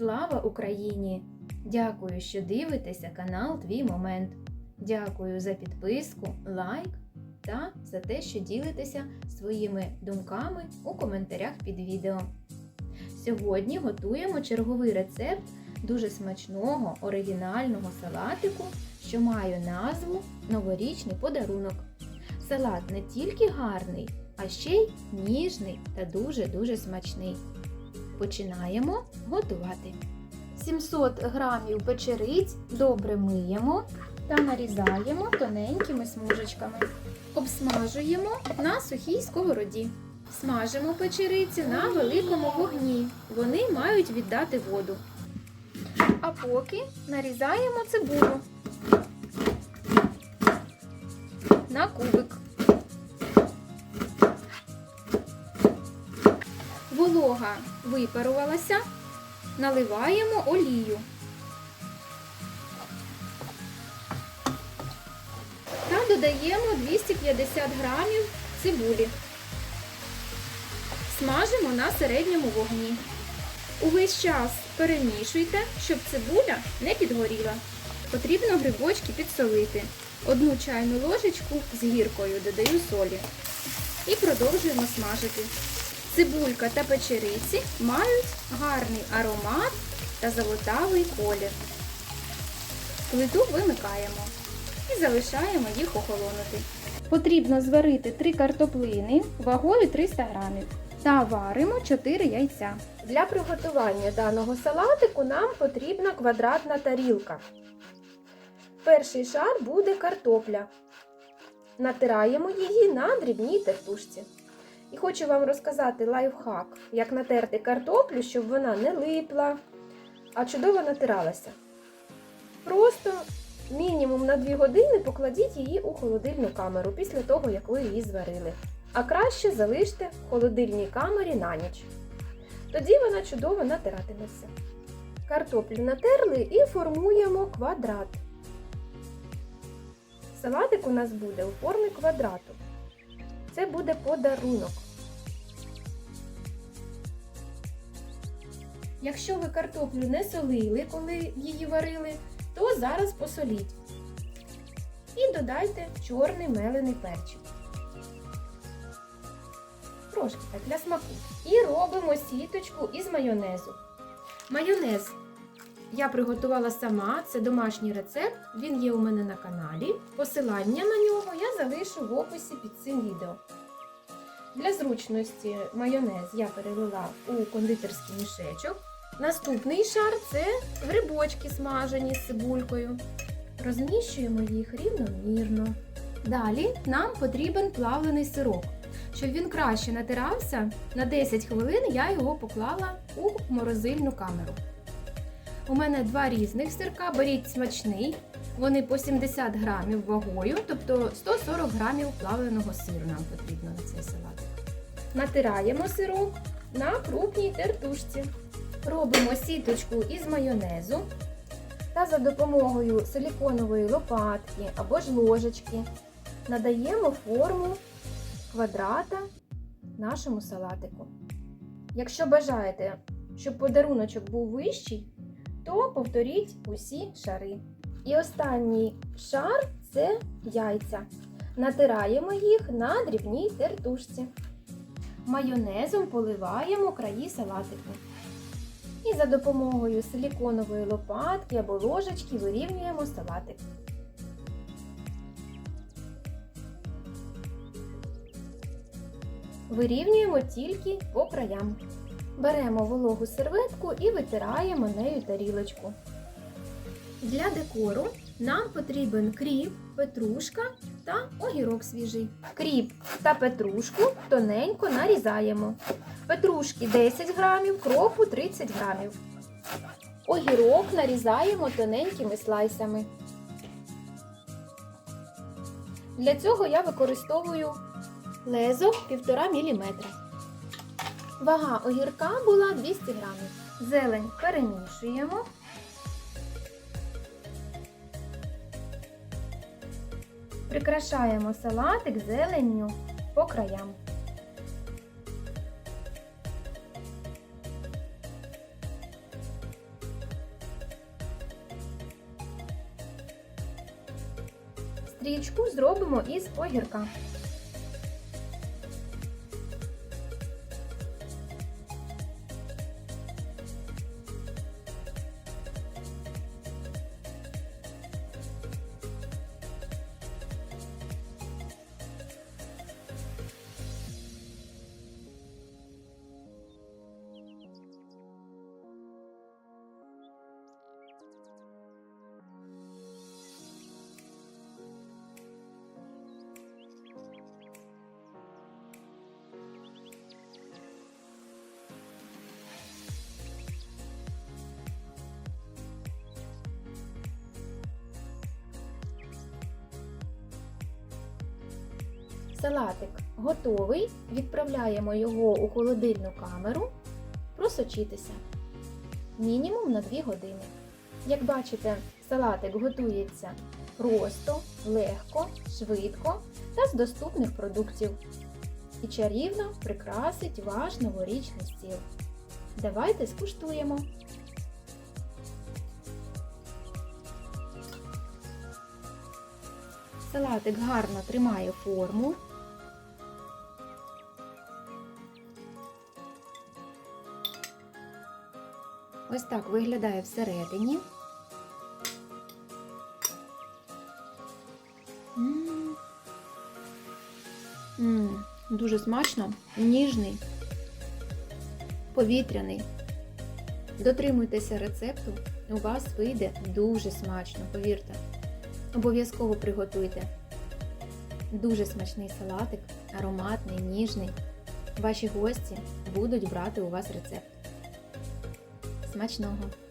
Слава Україні! Дякую, що дивитеся канал Твій Момент. Дякую за підписку, лайк та за те, що ділитеся своїми думками у коментарях під відео. Сьогодні готуємо черговий рецепт дуже смачного оригінального салатику, що має назву Новорічний подарунок. Салат не тільки гарний, а ще й ніжний та дуже-дуже смачний. Починаємо готувати. 700 грамів печериць добре миємо та нарізаємо тоненькими смужечками. Обсмажуємо на сухій сковороді. Смажимо печериці на великому вогні. Вони мають віддати воду. А поки нарізаємо цибулю на кубик. Волога випарувалася, наливаємо олію. Та додаємо 250 грамів цибулі. Смажимо на середньому вогні. Увесь час перемішуйте, щоб цибуля не підгоріла. Потрібно грибочки підсолити. Одну чайну ложечку з гіркою додаю солі. І продовжуємо смажити. Цибулька та печериці мають гарний аромат та золотавий колір. Плиту вимикаємо і залишаємо їх охолонути. Потрібно зварити 3 картоплини вагою 300 грамів та варимо 4 яйця. Для приготування даного салатику нам потрібна квадратна тарілка. Перший шар буде картопля. Натираємо її на дрібній тертушці. І хочу вам розказати лайфхак, як натерти картоплю, щоб вона не липла, а чудово натиралася. Просто мінімум на 2 години покладіть її у холодильну камеру після того, як ви її зварили. А краще залиште в холодильній камері на ніч. Тоді вона чудово натиратиметься. Картоплю натерли і формуємо квадрат. Салатик у нас буде у формі квадрату. Це буде подарунок. Якщо ви картоплю не солили, коли її варили, то зараз посоліть. І додайте чорний мелений перчик. Трошки так для смаку. І робимо сіточку із майонезу. Майонез я приготувала сама, це домашній рецепт, він є у мене на каналі. Посилання на нього я залишу в описі під цим відео. Для зручності майонез я перелила у кондитерський мішечок. Наступний шар це грибочки смажені з цибулькою. Розміщуємо їх рівномірно. Далі нам потрібен плавлений сирок. Щоб він краще натирався, на 10 хвилин я його поклала у морозильну камеру. У мене два різних сирка, беріть смачний. Вони по 70 грамів вагою, тобто 140 грамів плавленого сиру нам потрібно на цей салат. Натираємо сирок на крупній тертушці. Робимо сіточку із майонезу Та за допомогою силіконової лопатки або ж ложечки надаємо форму квадрата нашому салатику. Якщо бажаєте, щоб подаруночок був вищий, то повторіть усі шари. І останній шар це яйця. Натираємо їх на дрібній тертушці. майонезом поливаємо краї салатику. І за допомогою силіконової лопатки або ложечки вирівнюємо салатик. Вирівнюємо тільки по краям. Беремо вологу серветку і витираємо нею тарілочку. Для декору нам потрібен кріп, петрушка та огірок свіжий. Кріп та петрушку тоненько нарізаємо. Петрушки 10 грамів, кропу 30 грамів. Огірок нарізаємо тоненькими слайсами. Для цього я використовую лезо 1,5 мм. Вага огірка була 200 грамів. Зелень перемішуємо. Прикрашаємо салатик зеленню по краям. Стрічку зробимо із огірка. Салатик готовий. Відправляємо його у холодильну камеру просочитися мінімум на 2 години. Як бачите, салатик готується просто, легко, швидко та з доступних продуктів. І чарівно прикрасить ваш новорічний стіл. Давайте скуштуємо. Салатик гарно тримає форму. Ось так виглядає всередині. М. М, Дуже смачно, ніжний, повітряний. Дотримуйтеся рецепту, у вас вийде дуже смачно, повірте. Обов'язково приготуйте. Дуже смачний салатик, ароматний, ніжний. Ваші гості будуть брати у вас рецепт. Смачного!